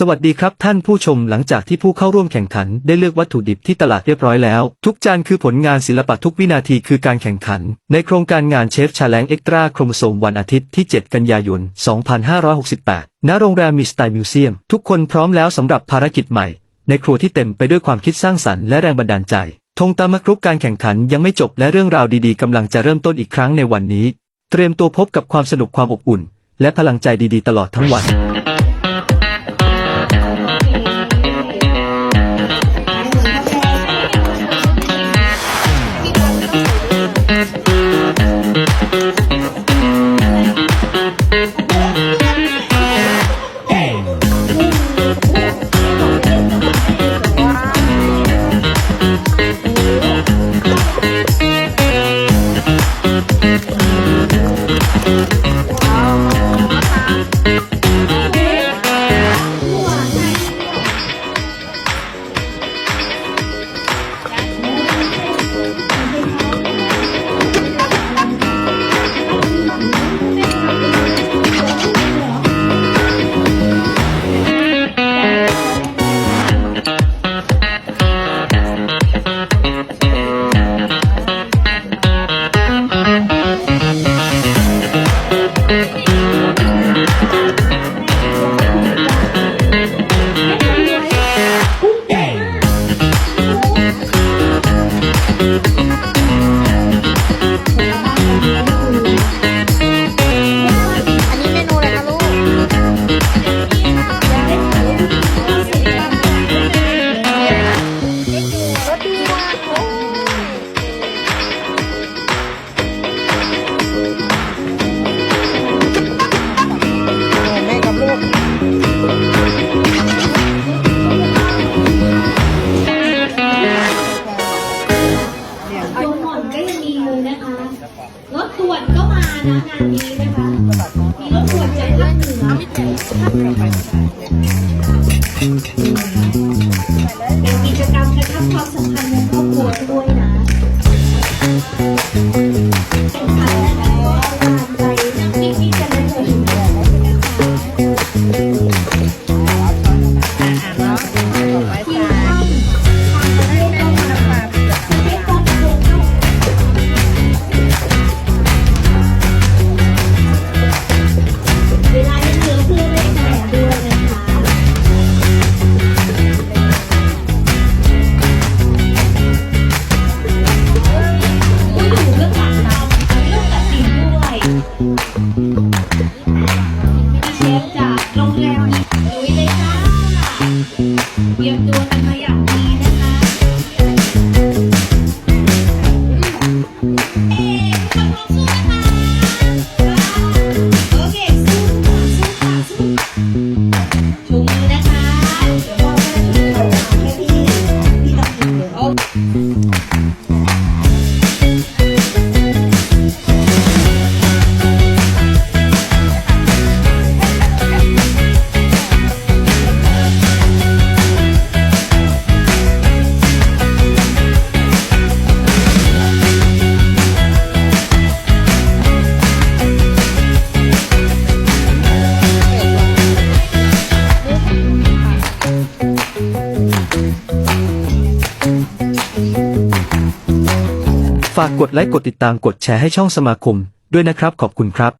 สวัสดีครับท่านผู้ชมหลังจากที่ผู้เข้าร่วมแข่งขันได้เลือกวัตถุดิบที่ตลาดเรียบร้อยแล้ว ทุกจานคือผลงานศิลปะทุกวินาทีคือการแข่งขัน ในโครงการงานเชฟชาแลงเอ็กตร้าโครโมโซมวันอาทิตย์ที่ 7 กันยายน 2568 ณ โรงแรมมิสไตมิวเซียม ทุกคนพร้อมแล้วสำหรับภารกิจใหม่ ในครัวที่เต็มไปด้วยความคิดสร้างสรรค์และแรงบันดาลใจธงตามกรุกการแข่งขันยังไม่จบและเรื่องราวดีๆกำลังจะเริ่มต้นอีกครั้งในวันนี้ เตรียมตัวพบกับความสนุกความอบอุ่น และพลังใจดีๆ ตลอดทั้งวัน Mm-hmm. รถด่วนก็มานะงานนี้นะคะ มีรถด่วนจากภาคเหนือ ฝากกดไลค์กดติดตามกดแชร์ให้ช่องสมาคม ด้วยนะครับขอบคุณครับ